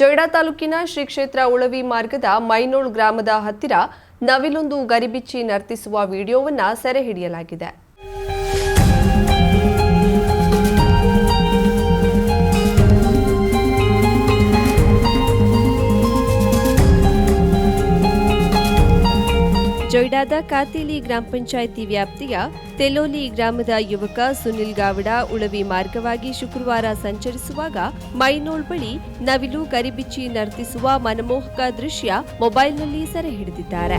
ಜೊಯ್ಡಾ ತಾಲೂಕಿನ ಶ್ರೀ ಕ್ಷೇತ್ರ ಉಳವಿ ಮಾರ್ಗದ ಮೈನೋಳ್ ಗ್ರಾಮದ ಹತ್ತಿರ ನವಿಲೊಂದು ಗರಿಬಿಚ್ಚಿ ನರ್ತಿಸುವ ವಿಡಿಯೋವನ್ನು ಸೆರೆ ಹಿಡಿಯಲಾಗಿದೆ. ಜೊಯ್ಡಾದ ಕಾತೇಲಿ ಗ್ರಾಮ ಪಂಚಾಯಿತಿ ವ್ಯಾಪ್ತಿಯ ತೆಲೋಲಿ ಗ್ರಾಮದ ಯುವಕ ಸುನಿಲ್ ಗಾವಡ ಉಳವಿ ಮಾರ್ಗವಾಗಿ ಶುಕ್ರವಾರ ಸಂಚರಿಸುವಾಗ ಮೈನೋಳ್ ಬಳಿ ನವಿಲು ಕರಿಬಿಚ್ಚಿ ನರ್ತಿಸುವ ಮನಮೋಹಕ ದೃಶ್ಯ ಮೊಬೈಲ್ನಲ್ಲಿ ಸೆರೆ ಹಿಡಿದಿದ್ದಾರೆ.